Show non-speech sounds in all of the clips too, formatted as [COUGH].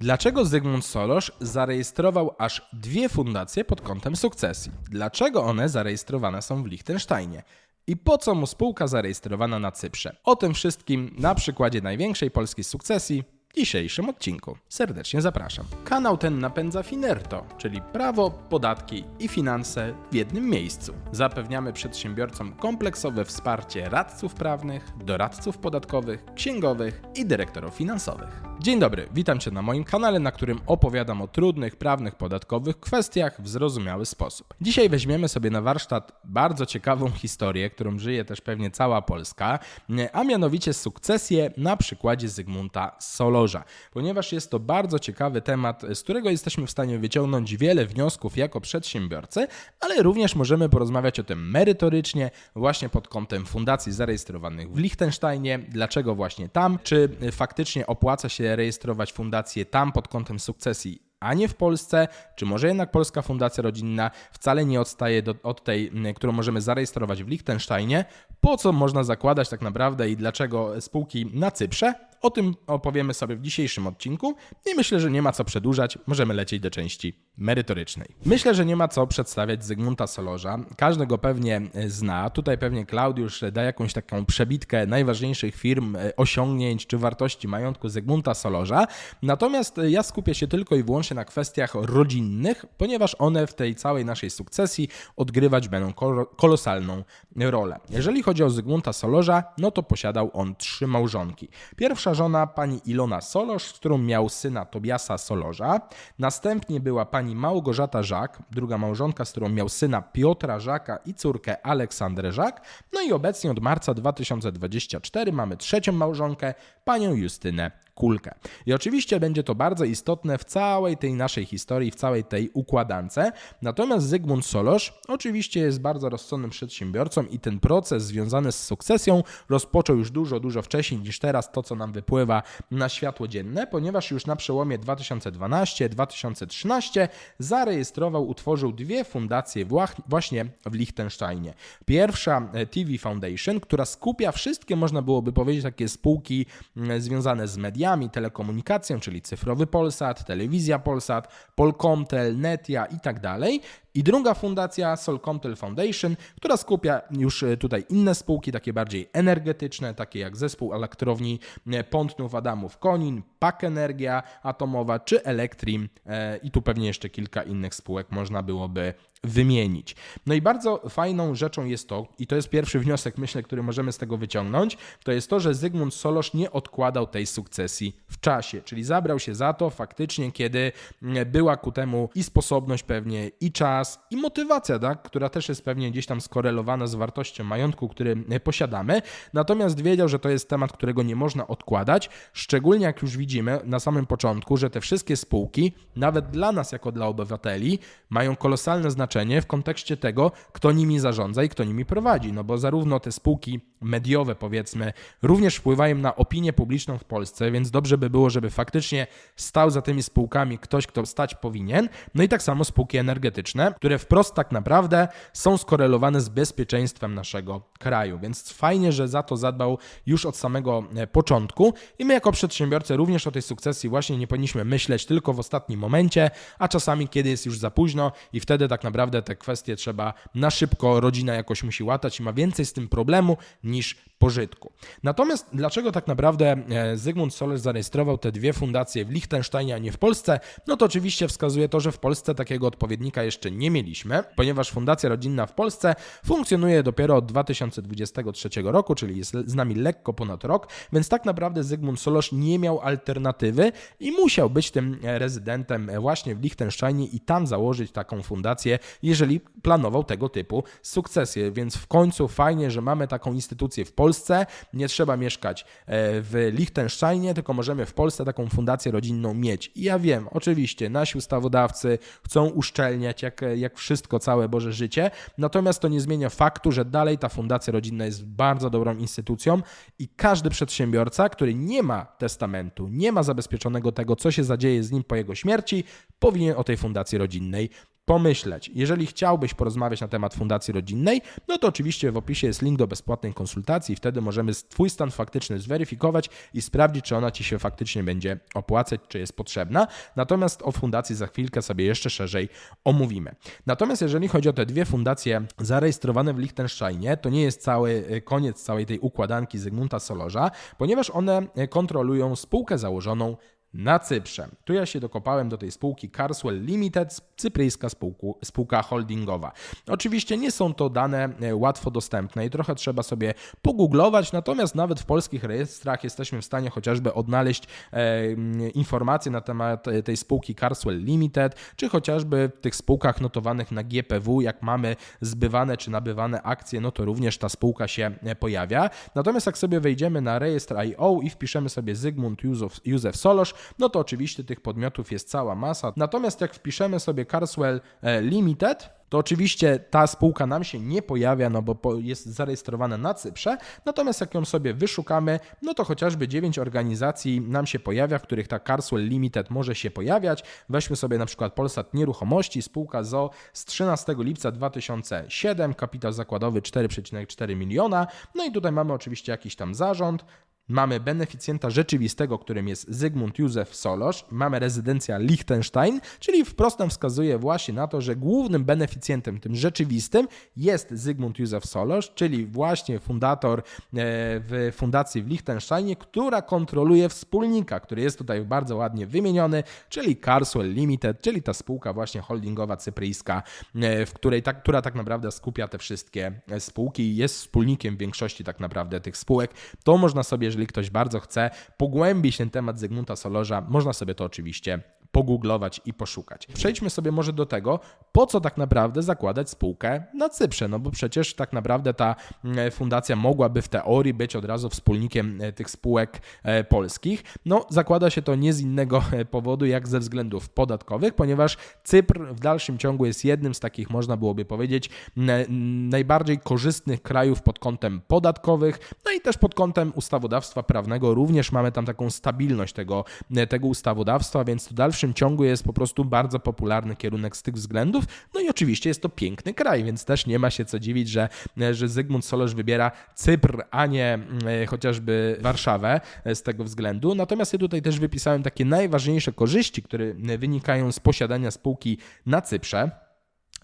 Dlaczego Zygmunt Solosz zarejestrował aż dwie fundacje pod kątem sukcesji? Dlaczego one zarejestrowane są w Liechtensteinie? I po co mu spółka zarejestrowana na Cyprze? O tym wszystkim na przykładzie największej polskiej sukcesji w dzisiejszym odcinku. Serdecznie zapraszam. Kanał ten napędza Finerto, czyli prawo, podatki i finanse w jednym miejscu. Zapewniamy przedsiębiorcom kompleksowe wsparcie radców prawnych, doradców podatkowych, księgowych i dyrektorów finansowych. Dzień dobry, witam Cię na moim kanale, na którym opowiadam o trudnych prawnych, podatkowych kwestiach w zrozumiały sposób. Dzisiaj weźmiemy sobie na warsztat bardzo ciekawą historię, którą żyje też pewnie cała Polska, a mianowicie sukcesję na przykładzie Zygmunta Solorza, ponieważ jest to bardzo ciekawy temat, z którego jesteśmy w stanie wyciągnąć wiele wniosków jako przedsiębiorcy, ale również możemy porozmawiać o tym merytorycznie, właśnie pod kątem fundacji zarejestrowanych w Liechtensteinie, dlaczego właśnie tam, czy faktycznie opłaca się rejestrować fundację tam pod kątem sukcesji, a nie w Polsce, czy może jednak Polska Fundacja Rodzinna wcale nie odstaje do, od tej, którą możemy zarejestrować w Liechtensteinie, po co można zakładać tak naprawdę i dlaczego spółki na Cyprze? O tym opowiemy sobie w dzisiejszym odcinku i myślę, że nie ma co przedłużać, możemy lecieć do części merytorycznej. Myślę, że nie ma co przedstawiać Zygmunta Solorza. Każdy go pewnie e, zna. Tutaj pewnie Klaudiusz da jakąś taką przebitkę najważniejszych firm, e, osiągnięć czy wartości majątku Zygmunta Solorza. Natomiast e, ja skupię się tylko i wyłącznie na kwestiach rodzinnych, ponieważ one w tej całej naszej sukcesji odgrywać będą kolo- kolosalną rolę. Jeżeli chodzi o Zygmunta Solorza, no to posiadał on trzy małżonki. Pierwsza żona pani Ilona Solosz, z którą miał syna Tobiasa Solorza. Następnie była pani Małgorzata Żak, druga małżonka, z którą miał syna Piotra Żaka i córkę Aleksandrę Żak. No i obecnie od marca 2024 mamy trzecią małżonkę, panią Justynę kulkę. I oczywiście będzie to bardzo istotne w całej tej naszej historii, w całej tej układance. Natomiast Zygmunt Solosz oczywiście jest bardzo rozsądnym przedsiębiorcą i ten proces związany z sukcesją rozpoczął już dużo, dużo wcześniej niż teraz to, co nam wypływa na światło dzienne, ponieważ już na przełomie 2012-2013 zarejestrował, utworzył dwie fundacje właśnie w Liechtensteinie. Pierwsza e, TV Foundation, która skupia wszystkie, można byłoby powiedzieć, takie spółki związane z mediami, telekomunikacją, czyli cyfrowy Polsat, telewizja Polsat, Polkomtel, Netia i tak dalej. I druga fundacja Solkomtel Foundation, która skupia już e, tutaj inne spółki, takie bardziej energetyczne, takie jak zespół elektrowni e, Pątnów Adamów Konin, PAK Energia Atomowa czy Elektrim e, i tu pewnie jeszcze kilka innych spółek można byłoby wymienić. No i bardzo fajną rzeczą jest to, i to jest pierwszy wniosek, myślę, który możemy z tego wyciągnąć, to jest to, że Zygmunt Solosz nie odkładał tej sukcesji w czasie, czyli zabrał się za to faktycznie, kiedy mm, była ku temu i sposobność pewnie, i czas, i motywacja, tak, która też jest pewnie gdzieś tam skorelowana z wartością majątku, który e, posiadamy. Natomiast wiedział, że to jest temat, którego nie można odkładać, szczególnie jak już widzimy na samym początku, że te wszystkie spółki, nawet dla nas jako dla obywateli, mają kolosalne znaczenie w kontekście tego, kto nimi zarządza i kto nimi prowadzi. No bo zarówno te spółki mediowe, powiedzmy, również wpływają na opinię publiczną w Polsce, więc dobrze by było, żeby faktycznie stał za tymi spółkami ktoś, kto stać powinien. No i tak samo spółki energetyczne, które wprost tak naprawdę są skorelowane z bezpieczeństwem naszego kraju. Więc fajnie, że za to zadbał już od samego e, początku. I my, jako przedsiębiorcy, również o tej sukcesji właśnie nie powinniśmy myśleć tylko w ostatnim momencie, a czasami, kiedy jest już za późno, i wtedy tak naprawdę te kwestie trzeba na szybko, rodzina jakoś musi łatać i ma więcej z tym problemu niż pożytku. Natomiast dlaczego tak naprawdę e, Zygmunt Soles zarejestrował te dwie fundacje w Liechtensteinie, a nie w Polsce? No to oczywiście wskazuje to, że w Polsce takiego odpowiednika jeszcze nie mieliśmy, ponieważ Fundacja Rodzinna w Polsce funkcjonuje dopiero od 2023 roku, czyli jest z nami lekko ponad rok, więc tak naprawdę Zygmunt Solosz nie miał alternatywy i musiał być tym e, rezydentem właśnie w Liechtensteinie i tam założyć taką fundację, jeżeli planował tego typu sukcesję. Więc w końcu fajnie, że mamy taką instytucję w Polsce. Nie trzeba mieszkać e, w Liechtensteinie, tylko możemy w Polsce taką fundację rodzinną mieć. I ja wiem, oczywiście, nasi ustawodawcy chcą uszczelniać jak, jak wszystko, całe Boże życie, natomiast to nie zmienia faktu, że dalej ta fundacja rodzinna jest bardzo dobrą instytucją i każdy przedsiębiorca, który nie ma testamentu, nie ma zabezpieczonego tego, co się zadzieje z nim po jego śmierci, powinien o tej fundacji rodzinnej pomyśleć. Jeżeli chciałbyś porozmawiać na temat fundacji rodzinnej, no to oczywiście w opisie jest link do bezpłatnej konsultacji i wtedy możemy Twój stan faktyczny zweryfikować i sprawdzić, czy ona Ci się faktycznie będzie opłacać, czy jest potrzebna. Natomiast o fundacji za chwilkę sobie jeszcze szerzej omówimy. Natomiast jeżeli chodzi o te dwie fundacje zarejestrowane w Liechtensteinie, to nie jest cały e, koniec całej tej układanki Zygmunta Solorza, ponieważ one e, kontrolują spółkę założoną na Cyprze. Tu ja się dokopałem do tej spółki Carswell Limited, cypryjska spółku, spółka holdingowa. Oczywiście nie są to dane e, łatwo dostępne i trochę trzeba sobie pogooglować, natomiast nawet w polskich rejestrach jesteśmy w stanie chociażby odnaleźć e, informacje na temat e, tej spółki Carswell Limited, czy chociażby w tych spółkach notowanych na GPW, jak mamy zbywane czy nabywane akcje, no to również ta spółka się e, pojawia. Natomiast jak sobie wejdziemy na rejestr IO i wpiszemy sobie Zygmunt Józef, Józef Solosz, no to oczywiście tych podmiotów jest cała masa. Natomiast jak wpiszemy sobie Carswell e, Limited, to oczywiście ta spółka nam się nie pojawia, no bo jest zarejestrowana na Cyprze. Natomiast jak ją sobie wyszukamy, no to chociażby 9 organizacji nam się pojawia, w których ta Carswell Limited może się pojawiać. Weźmy sobie na przykład Polsat Nieruchomości, spółka ZO z 13 lipca 2007, kapitał zakładowy 4,4 miliona. No i tutaj mamy oczywiście jakiś tam zarząd, Mamy beneficjenta rzeczywistego, którym jest Zygmunt Józef Solosz, mamy rezydencja Liechtenstein, czyli wprost nam wskazuje właśnie na to, że głównym beneficjentem tym rzeczywistym jest Zygmunt Józef Solosz, czyli właśnie fundator e, w fundacji w Liechtensteinie, która kontroluje wspólnika, który jest tutaj bardzo ładnie wymieniony, czyli Carswell Limited, czyli ta spółka właśnie holdingowa cypryjska, e, w której tak, która tak naprawdę skupia te wszystkie spółki i jest wspólnikiem większości tak naprawdę tych spółek. To można sobie jeżeli ktoś bardzo chce pogłębić ten temat Zygmunta Solorza, można sobie to oczywiście pogooglować i poszukać. Przejdźmy sobie może do tego, po co tak naprawdę zakładać spółkę na Cyprze, no bo przecież tak naprawdę ta mm, fundacja mogłaby w teorii być od razu wspólnikiem e, tych spółek e, polskich. No zakłada się to nie z innego e, powodu jak ze względów podatkowych, ponieważ Cypr w dalszym ciągu jest jednym z takich, można byłoby powiedzieć, najbardziej korzystnych krajów pod kątem podatkowych, no i też pod kątem ustawodawstwa prawnego. Również mamy tam taką stabilność tego, tego ustawodawstwa, więc w dalszym dalszym ciągu jest po prostu bardzo popularny kierunek z tych względów. No i oczywiście jest to piękny kraj, więc też nie ma się co dziwić, że, że Zygmunt Solorz wybiera Cypr, a nie e, chociażby Warszawę e, z tego względu. Natomiast ja tutaj też wypisałem takie najważniejsze korzyści, które wynikają z posiadania spółki na Cyprze.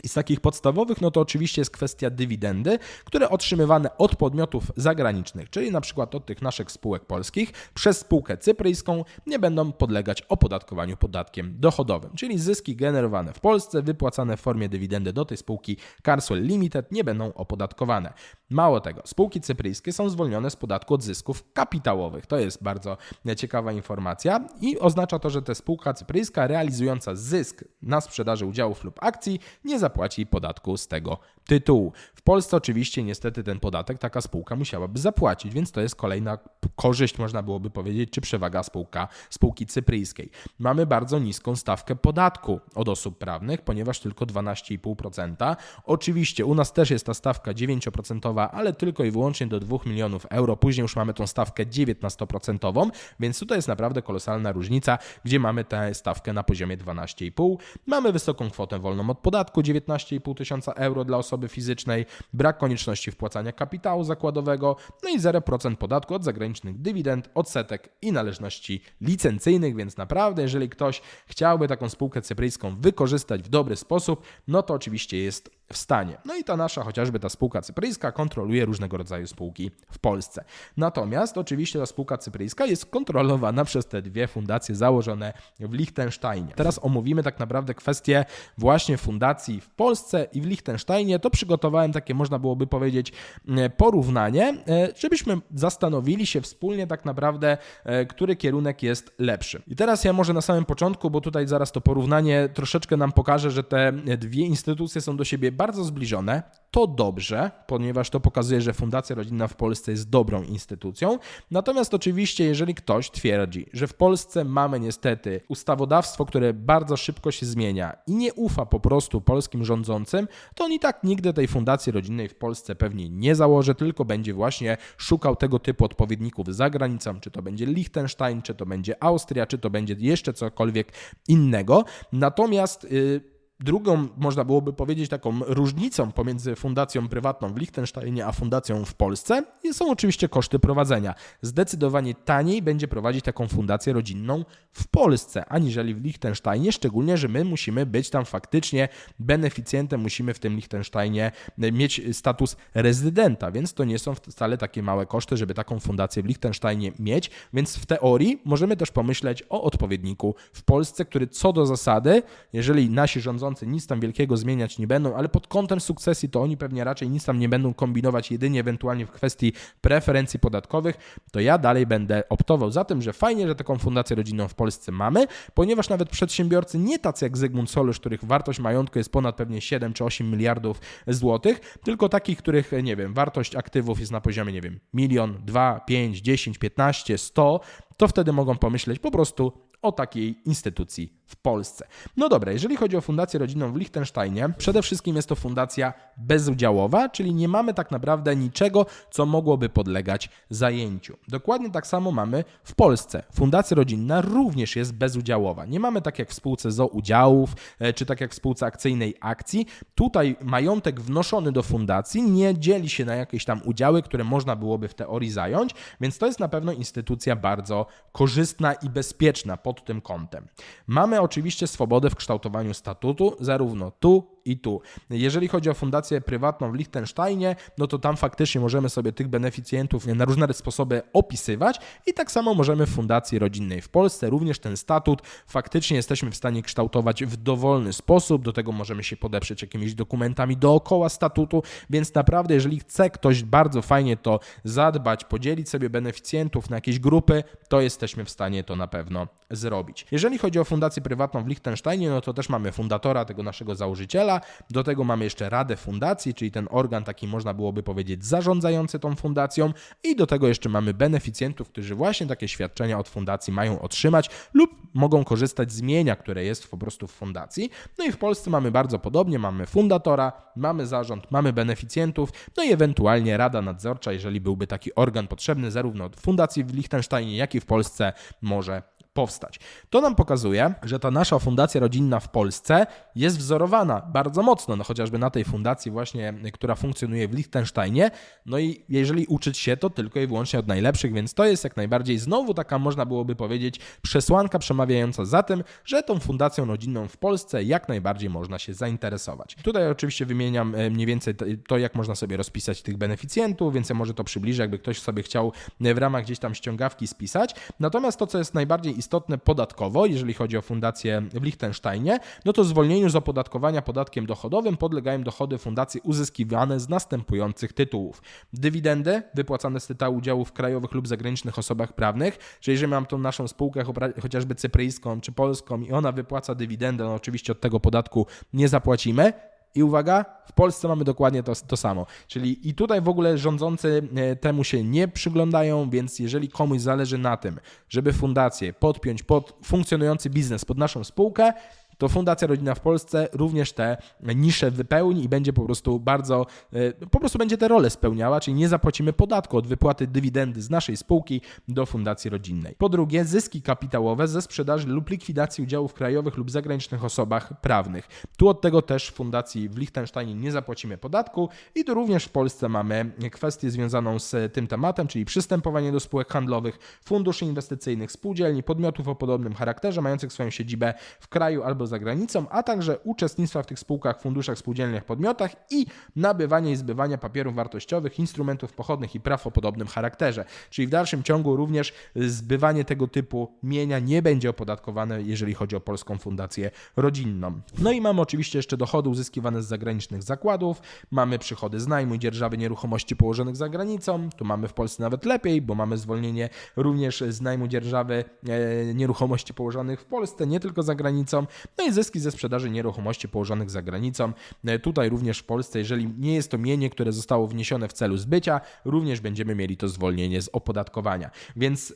I z takich podstawowych, no to oczywiście jest kwestia dywidendy, które otrzymywane od podmiotów zagranicznych, czyli na przykład od tych naszych spółek polskich, przez spółkę cypryjską nie będą podlegać opodatkowaniu podatkiem dochodowym, czyli zyski generowane w Polsce, wypłacane w formie dywidendy do tej spółki Carswell Limited nie będą opodatkowane. Mało tego, spółki cypryjskie są zwolnione z podatku od zysków kapitałowych. To jest bardzo ciekawa informacja i oznacza to, że ta spółka cypryjska realizująca zysk na sprzedaży udziałów lub akcji nie zapłaci podatku z tego tytułu. W Polsce oczywiście niestety ten podatek taka spółka musiałaby zapłacić, więc to jest kolejna korzyść, można byłoby powiedzieć, czy przewaga spółka, spółki cypryjskiej. Mamy bardzo niską stawkę podatku od osób prawnych, ponieważ tylko 12,5%. Oczywiście u nas też jest ta stawka 9%, ale tylko i wyłącznie do 2 milionów euro. Później już mamy tą stawkę 19%, więc tutaj jest naprawdę kolosalna różnica, gdzie mamy tę stawkę na poziomie 12,5. Mamy wysoką kwotę wolną od podatku 19,5 tysiąca euro dla osoby fizycznej, brak konieczności wpłacania kapitału zakładowego, no i 0% podatku od zagranicznych dywidend, odsetek i należności licencyjnych, więc naprawdę, jeżeli ktoś chciałby taką spółkę cypryjską wykorzystać w dobry sposób, no to oczywiście jest w stanie. No i ta nasza, chociażby ta spółka cypryjska, kontroluje różnego rodzaju spółki w Polsce. Natomiast oczywiście ta spółka cypryjska jest kontrolowana przez te dwie fundacje założone w Liechtensteinie. Teraz omówimy tak naprawdę kwestię właśnie fundacji w Polsce i w Liechtensteinie. To przygotowałem takie, można byłoby powiedzieć, e, porównanie, e, żebyśmy zastanowili się wspólnie tak naprawdę, e, który kierunek jest lepszy. I teraz ja może na samym początku, bo tutaj zaraz to porównanie troszeczkę nam pokaże, że te dwie instytucje są do siebie bardzo zbliżone. To dobrze, ponieważ to pokazuje, że Fundacja Rodzinna w Polsce jest dobrą instytucją. Natomiast oczywiście, jeżeli ktoś twierdzi, że w Polsce mamy niestety ustawodawstwo, które bardzo szybko się zmienia i nie ufa po prostu polskim rządzącym, to on i tak nigdy tej Fundacji Rodzinnej w Polsce pewnie nie założy, tylko będzie właśnie szukał tego typu odpowiedników za granicą, czy to będzie Liechtenstein, czy to będzie Austria, czy to będzie jeszcze cokolwiek innego. Natomiast yy, Drugą, można byłoby powiedzieć, taką różnicą pomiędzy fundacją prywatną w Liechtensteinie a fundacją w Polsce są oczywiście koszty prowadzenia. Zdecydowanie taniej będzie prowadzić taką fundację rodzinną w Polsce, aniżeli w Liechtensteinie, szczególnie, że my musimy być tam faktycznie beneficjentem, musimy w tym Liechtensteinie mieć status rezydenta, więc to nie są wcale takie małe koszty, żeby taką fundację w Liechtensteinie mieć, więc w teorii możemy też pomyśleć o odpowiedniku w Polsce, który co do zasady, jeżeli nasi rządzący nic tam wielkiego zmieniać nie będą, ale pod kątem sukcesji to oni pewnie raczej nic tam nie będą kombinować, jedynie ewentualnie w kwestii preferencji podatkowych, to ja dalej będę optował za tym, że fajnie, że taką fundację rodzinną w Polsce mamy, ponieważ nawet przedsiębiorcy nie tacy jak Zygmunt Solusz, których wartość majątku jest ponad pewnie 7 czy 8 miliardów złotych, tylko takich, których, nie wiem, wartość aktywów jest na poziomie, nie wiem, milion, 2, 5, 10, 15, 100, to wtedy mogą pomyśleć po prostu o takiej instytucji w Polsce. No dobra, jeżeli chodzi o fundację rodzinną w Liechtensteinie, przede wszystkim jest to fundacja bezudziałowa, czyli nie mamy tak naprawdę niczego, co mogłoby podlegać zajęciu. Dokładnie tak samo mamy w Polsce. Fundacja rodzinna również jest bezudziałowa. Nie mamy tak jak w spółce ZO udziałów, e, czy tak jak w spółce akcyjnej akcji. Tutaj majątek wnoszony do fundacji nie dzieli się na jakieś tam udziały, które można byłoby w teorii zająć, więc to jest na pewno instytucja bardzo korzystna i bezpieczna pod tym kątem. Mamy oczywiście swobodę w kształtowaniu statutu, zarówno tu, i tu. Jeżeli chodzi o fundację prywatną w Liechtensteinie, no to tam faktycznie możemy sobie tych beneficjentów na różne sposoby opisywać i tak samo możemy w fundacji rodzinnej w Polsce również ten statut faktycznie jesteśmy w stanie kształtować w dowolny sposób, do tego możemy się podeprzeć jakimiś dokumentami dookoła statutu, więc naprawdę jeżeli chce ktoś bardzo fajnie to zadbać, podzielić sobie beneficjentów na jakieś grupy, to jesteśmy w stanie to na pewno zrobić. Jeżeli chodzi o fundację prywatną w Liechtensteinie, no to też mamy fundatora tego naszego założyciela, do tego mamy jeszcze Radę Fundacji, czyli ten organ taki można byłoby powiedzieć zarządzający tą fundacją. I do tego jeszcze mamy beneficjentów, którzy właśnie takie świadczenia od fundacji mają otrzymać lub mogą korzystać z mienia, które jest po prostu w fundacji. No i w Polsce mamy bardzo podobnie, mamy fundatora, mamy zarząd, mamy beneficjentów, no i ewentualnie Rada Nadzorcza, jeżeli byłby taki organ potrzebny zarówno od fundacji w Liechtensteinie, jak i w Polsce może powstać. To nam pokazuje, że ta nasza fundacja rodzinna w Polsce jest wzorowana bardzo mocno, no chociażby na tej fundacji właśnie, która funkcjonuje w Liechtensteinie. No i jeżeli uczyć się, to tylko i wyłącznie od najlepszych, więc to jest jak najbardziej znowu taka, można byłoby powiedzieć, przesłanka przemawiająca za tym, że tą fundacją rodzinną w Polsce jak najbardziej można się zainteresować. Tutaj oczywiście wymieniam e, mniej więcej to, jak można sobie rozpisać tych beneficjentów, więc ja może to przybliżę, jakby ktoś sobie chciał w ramach gdzieś tam ściągawki spisać. Natomiast to, co jest najbardziej istotne podatkowo, jeżeli chodzi o fundację w Liechtensteinie, no to zwolnieniu z opodatkowania podatkiem dochodowym podlegają dochody fundacji uzyskiwane z następujących tytułów. Dywidendy wypłacane z tytułu udziałów krajowych lub zagranicznych osobach prawnych, czyli jeżeli mam tą naszą spółkę chociażby cypryjską czy polską i ona wypłaca dywidendę, no oczywiście od tego podatku nie zapłacimy. I uwaga, w Polsce mamy dokładnie to, to samo. Czyli i tutaj w ogóle rządzący e, temu się nie przyglądają, więc jeżeli komuś zależy na tym, żeby fundację podpiąć pod funkcjonujący biznes, pod naszą spółkę, to Fundacja Rodzina w Polsce również te nisze wypełni i będzie po prostu bardzo, e, po prostu będzie te role spełniała, czyli nie zapłacimy podatku od wypłaty dywidendy z naszej spółki do Fundacji Rodzinnej. Po drugie, zyski kapitałowe ze sprzedaży lub likwidacji udziałów krajowych lub zagranicznych osobach prawnych. Tu od tego też Fundacji w Liechtensteinie nie zapłacimy podatku i tu również w Polsce mamy kwestię związaną z tym tematem, czyli przystępowanie do spółek handlowych, funduszy inwestycyjnych, spółdzielni, podmiotów o podobnym charakterze, mających swoją siedzibę w kraju albo za granicą, a także uczestnictwa w tych spółkach, funduszach, spółdzielniach, podmiotach i nabywanie i zbywania papierów wartościowych, instrumentów pochodnych i praw o podobnym charakterze. Czyli w dalszym ciągu również zbywanie tego typu mienia nie będzie opodatkowane, jeżeli chodzi o Polską Fundację Rodzinną. No i mamy oczywiście jeszcze dochody uzyskiwane z zagranicznych zakładów, mamy przychody z najmu i dzierżawy nieruchomości położonych za granicą, tu mamy w Polsce nawet lepiej, bo mamy zwolnienie również z najmu dzierżawy e, nieruchomości położonych w Polsce, nie tylko za granicą. No i zyski ze sprzedaży nieruchomości położonych za granicą. E, tutaj również w Polsce, jeżeli nie jest to mienie, które zostało wniesione w celu zbycia, również będziemy mieli to zwolnienie z opodatkowania. Więc e,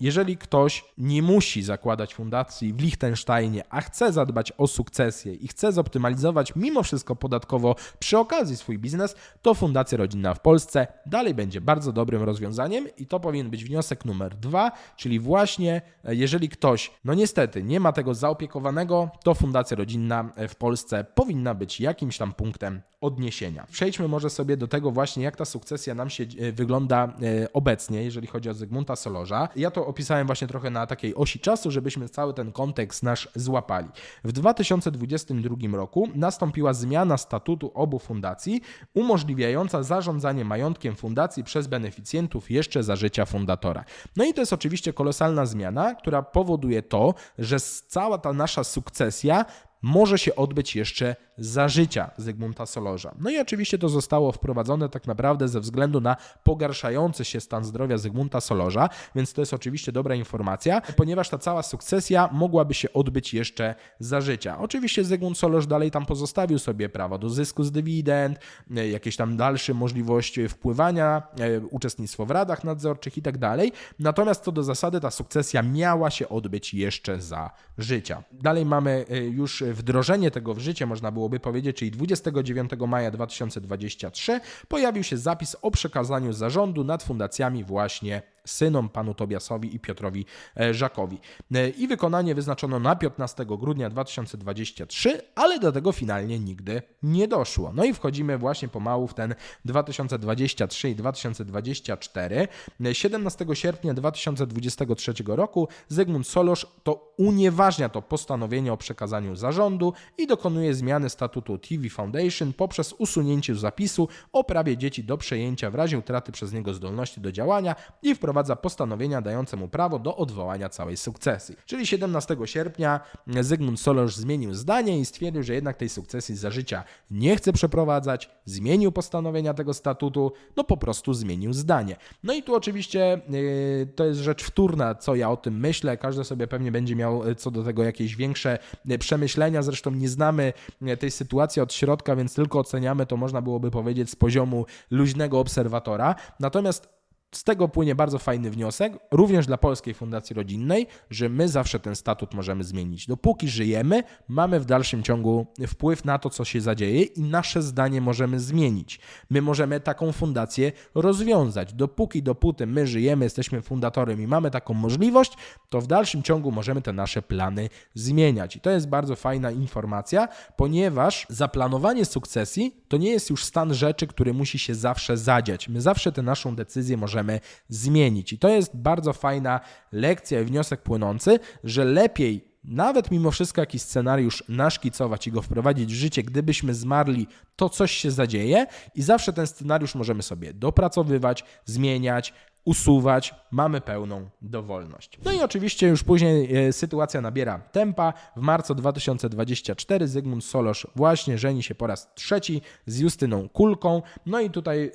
jeżeli ktoś nie musi zakładać fundacji w Liechtensteinie, a chce zadbać o sukcesję i chce zoptymalizować mimo wszystko podatkowo przy okazji swój biznes, to Fundacja Rodzinna w Polsce dalej będzie bardzo dobrym rozwiązaniem i to powinien być wniosek numer dwa, czyli właśnie e, jeżeli ktoś, no niestety, nie ma tego zaopiekowanego to fundacja rodzinna w Polsce powinna być jakimś tam punktem odniesienia. Przejdźmy może sobie do tego właśnie, jak ta sukcesja nam się e, wygląda e, obecnie, jeżeli chodzi o Zygmunta Solorza. Ja to opisałem właśnie trochę na takiej osi czasu, żebyśmy cały ten kontekst nasz złapali. W 2022 roku nastąpiła zmiana statutu obu fundacji, umożliwiająca zarządzanie majątkiem fundacji przez beneficjentów jeszcze za życia fundatora. No i to jest oczywiście kolosalna zmiana, która powoduje to, że cała ta nasza sukcesja może się odbyć jeszcze za życia Zygmunta Solorza. No i oczywiście to zostało wprowadzone tak naprawdę ze względu na pogarszający się stan zdrowia Zygmunta Solorza, więc to jest oczywiście dobra informacja, ponieważ ta cała sukcesja mogłaby się odbyć jeszcze za życia. Oczywiście Zygmunt Solorz dalej tam pozostawił sobie prawo do zysku z dywidend, e, jakieś tam dalsze możliwości wpływania, e, uczestnictwo w radach nadzorczych i tak dalej. Natomiast co do zasady ta sukcesja miała się odbyć jeszcze za życia. Dalej mamy e, już wdrożenie tego w życie, można byłoby powiedzieć, czyli 29 maja 2023 pojawił się zapis o przekazaniu zarządu nad fundacjami właśnie synom, panu Tobiasowi i Piotrowi e, Żakowi. E, I wykonanie wyznaczono na 15 grudnia 2023, ale do tego finalnie nigdy nie doszło. No i wchodzimy właśnie pomału w ten 2023 i 2024. 17 e, sierpnia 2023 roku Zygmunt Solosz to unieważnia to postanowienie o przekazaniu zarządu i dokonuje zmiany statutu TV Foundation poprzez usunięcie zapisu o prawie dzieci do przejęcia w razie utraty przez niego zdolności do działania i wprowadzenie wprowadza postanowienia dające mu prawo do odwołania całej sukcesji. Czyli 17 sierpnia Zygmunt Solorz zmienił zdanie i stwierdził, że jednak tej sukcesji za życia nie chce przeprowadzać, zmienił postanowienia tego statutu, no po prostu zmienił zdanie. No i tu oczywiście yy, to jest rzecz wtórna, co ja o tym myślę. Każdy sobie pewnie będzie miał co do tego jakieś większe yy, przemyślenia. Zresztą nie znamy yy, tej sytuacji od środka, więc tylko oceniamy to, można byłoby powiedzieć, z poziomu luźnego obserwatora. Natomiast z tego płynie bardzo fajny wniosek, również dla Polskiej Fundacji Rodzinnej, że my zawsze ten statut możemy zmienić. Dopóki żyjemy, mamy w dalszym ciągu wpływ na to, co się zadzieje i nasze zdanie możemy zmienić. My możemy taką fundację rozwiązać. Dopóki, dopóty my żyjemy, jesteśmy fundatorem i mamy taką możliwość, to w dalszym ciągu możemy te nasze plany zmieniać. I to jest bardzo fajna informacja, ponieważ zaplanowanie sukcesji to nie jest już stan rzeczy, który musi się zawsze zadziać. My zawsze tę naszą decyzję możemy możemy zmienić. I to jest bardzo fajna lekcja i wniosek płynący, że lepiej nawet mimo wszystko jakiś scenariusz naszkicować i go wprowadzić w życie, gdybyśmy zmarli, to coś się zadzieje i zawsze ten scenariusz możemy sobie dopracowywać, zmieniać, usuwać, mamy pełną dowolność. No i oczywiście już później e, sytuacja nabiera tempa. W marcu 2024 Zygmunt Solosz właśnie żeni się po raz trzeci z Justyną Kulką. No i tutaj yy,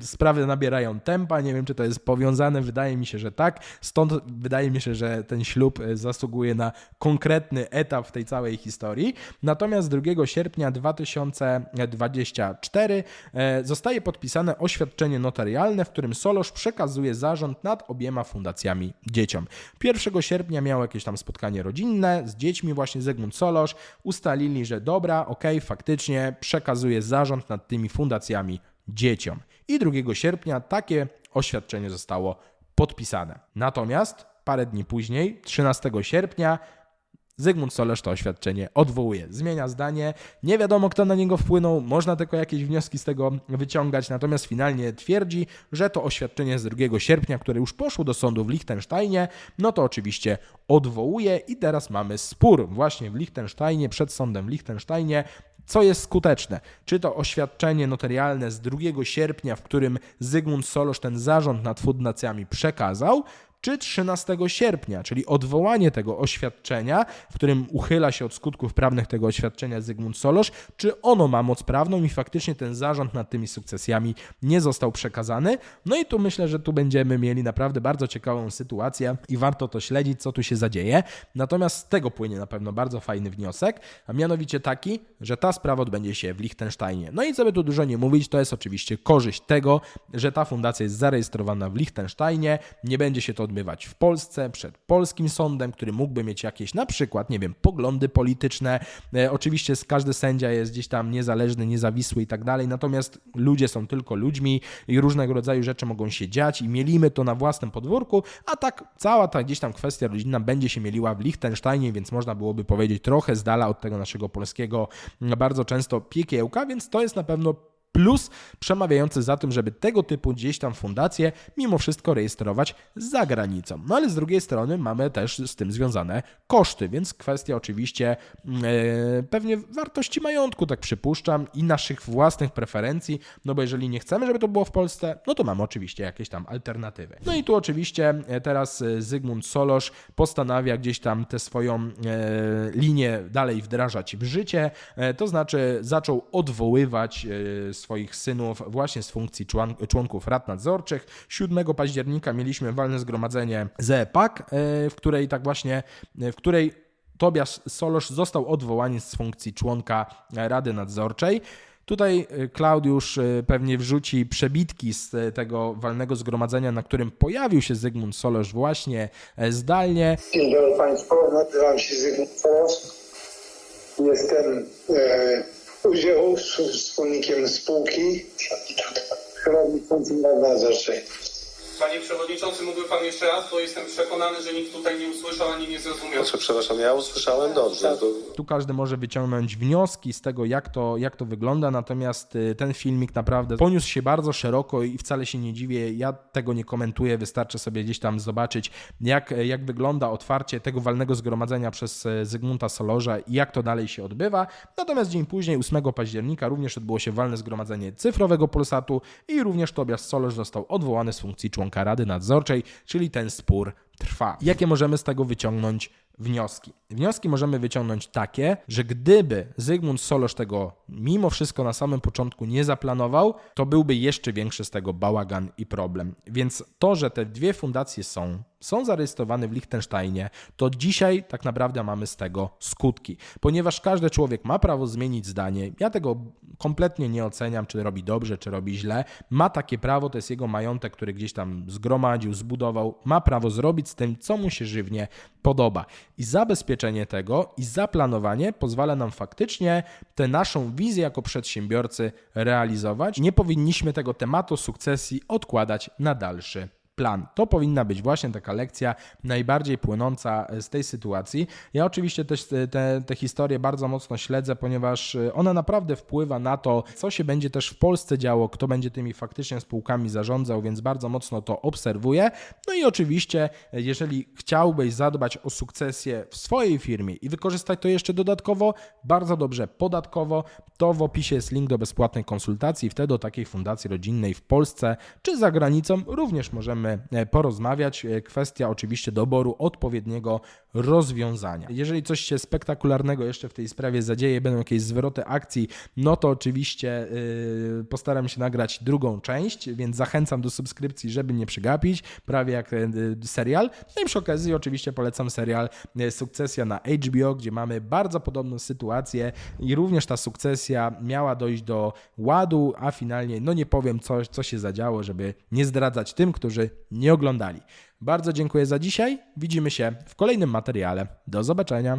[LAUGHS] sprawy nabierają tempa. Nie wiem, czy to jest powiązane, wydaje mi się, że tak. Stąd wydaje mi się, że ten ślub e, zasługuje na konkretny etap w tej całej historii. Natomiast 2 sierpnia 2024 zostaje podpisane oświadczenie notarialne, w którym którym Solosz przekazuje zarząd nad obiema fundacjami dzieciom. 1 sierpnia miał jakieś tam spotkanie rodzinne z dziećmi, właśnie Zygmunt Solosz. Ustalili, że dobra, ok, faktycznie przekazuje zarząd nad tymi fundacjami dzieciom. I 2 sierpnia takie oświadczenie zostało podpisane. Natomiast parę dni później, 13 sierpnia, Zygmunt Solesz to oświadczenie odwołuje, zmienia zdanie. Nie wiadomo, kto na niego wpłynął, można tylko jakieś wnioski z tego wyciągać, natomiast finalnie twierdzi, że to oświadczenie z 2 sierpnia, które już poszło do sądu w Liechtensteinie, no to oczywiście odwołuje i teraz mamy spór właśnie w Liechtensteinie, przed sądem w Liechtensteinie, co jest skuteczne? Czy to oświadczenie notarialne z 2 sierpnia, w którym Zygmunt Solosz ten zarząd nad fundacjami przekazał, czy 13 sierpnia, czyli odwołanie tego oświadczenia, w którym uchyla się od skutków prawnych tego oświadczenia Zygmunt Solosz, czy ono ma moc prawną i faktycznie ten zarząd nad tymi sukcesjami nie został przekazany. No i tu myślę, że tu będziemy mieli naprawdę bardzo ciekawą sytuację i warto to śledzić, co tu się zadzieje. Natomiast z tego płynie na pewno bardzo fajny wniosek, a mianowicie taki, że ta sprawa odbędzie się w Liechtensteinie. No i co by tu dużo nie mówić, to jest oczywiście korzyść tego, że ta fundacja jest zarejestrowana w Liechtensteinie, nie będzie się to odbywać w Polsce, przed polskim sądem, który mógłby mieć jakieś na przykład, nie wiem, poglądy polityczne. E, oczywiście każdy sędzia jest gdzieś tam niezależny, niezawisły i tak dalej, natomiast ludzie są tylko ludźmi i różnego rodzaju rzeczy mogą się dziać i mielimy to na własnym podwórku, a tak cała ta gdzieś tam kwestia rodzinna będzie się mieliła w Liechtensteinie, więc można byłoby powiedzieć trochę z dala od tego naszego polskiego bardzo często piekiełka, więc to jest na pewno plus przemawiający za tym, żeby tego typu gdzieś tam fundacje mimo wszystko rejestrować za granicą. No ale z drugiej strony mamy też z tym związane koszty, więc kwestia oczywiście mm, e, pewnie wartości majątku, tak przypuszczam, i naszych własnych preferencji, no bo jeżeli nie chcemy, żeby to było w Polsce, no to mamy oczywiście jakieś tam alternatywy. No i tu oczywiście e, teraz e, Zygmunt Solosz postanawia gdzieś tam tę swoją e, linię dalej wdrażać w życie, e, to znaczy zaczął odwoływać e, swoich synów właśnie z funkcji człon- członków rad nadzorczych. 7 października mieliśmy walne zgromadzenie ZEPAK, e, w której tak właśnie, e, w której Tobiasz Solosz został odwołany z funkcji członka Rady Nadzorczej. Tutaj e, Klaudiusz pewnie wrzuci przebitki z tego walnego zgromadzenia, na którym pojawił się Zygmunt Solosz właśnie zdalnie. Dzień dobry Państwu, nazywam się Zygmunt Soros. Jestem udział wspólnikiem spółki kierowniczącym Rady Nadzorczej. Panie Przewodniczący, mógłby Pan jeszcze raz, bo jestem przekonany, że nikt tutaj nie usłyszał ani nie zrozumiał. Znaczy, przepraszam, ja usłyszałem dobrze. To... Tu każdy może wyciągnąć wnioski z tego, jak to, jak to wygląda, natomiast y, ten filmik naprawdę poniósł się bardzo szeroko i wcale się nie dziwię. Ja tego nie komentuję, wystarczy sobie gdzieś tam zobaczyć, jak, jak wygląda otwarcie tego walnego zgromadzenia przez y, Zygmunta Solorza i jak to dalej się odbywa. Natomiast dzień później, 8 października, również odbyło się walne zgromadzenie cyfrowego Polsatu i również Tobiasz Solorz został odwołany z funkcji członka Rady Nadzorczej, czyli ten spór trwa. Jakie możemy z tego wyciągnąć wnioski. Wnioski możemy wyciągnąć takie, że gdyby Zygmunt Solosz tego mimo wszystko na samym początku nie zaplanował, to byłby jeszcze większy z tego bałagan i problem. Więc to, że te dwie fundacje są, są zarejestrowane w Liechtensteinie, to dzisiaj tak naprawdę mamy z tego skutki. Ponieważ każdy człowiek ma prawo zmienić zdanie, ja tego kompletnie nie oceniam, czy robi dobrze, czy robi źle. Ma takie prawo, to jest jego majątek, który gdzieś tam zgromadził, zbudował. Ma prawo zrobić z tym, co mu się żywnie podoba. I zabezpieczenie tego i zaplanowanie pozwala nam faktycznie tę naszą wizję jako przedsiębiorcy realizować. Nie powinniśmy tego tematu sukcesji odkładać na dalszy plan. To powinna być właśnie taka lekcja najbardziej płynąca z tej sytuacji. Ja oczywiście też te, te, te historie bardzo mocno śledzę, ponieważ y, ona naprawdę wpływa na to, co się będzie też w Polsce działo, kto będzie tymi faktycznie spółkami zarządzał, więc bardzo mocno to obserwuję. No i oczywiście, jeżeli chciałbyś zadbać o sukcesję w swojej firmie i wykorzystać to jeszcze dodatkowo, bardzo dobrze podatkowo, to w opisie jest link do bezpłatnej konsultacji. Wtedy o takiej fundacji rodzinnej w Polsce czy za granicą również możemy e, porozmawiać. E, Kwestia oczywiście doboru odpowiedniego rozwiązania. Jeżeli coś się spektakularnego jeszcze w tej sprawie zadzieje, będą jakieś zwroty akcji, no to oczywiście yy, postaram się nagrać drugą część, więc zachęcam do subskrypcji, żeby nie przegapić, prawie jak serial. No i przy okazji oczywiście polecam serial Sukcesja na HBO, gdzie mamy bardzo podobną sytuację i również ta sukcesja miała dojść do ładu, a finalnie, no nie powiem co, co się zadziało, żeby nie zdradzać tym, którzy nie oglądali. Bardzo dziękuję za dzisiaj. Widzimy się w kolejnym materiale. Do zobaczenia.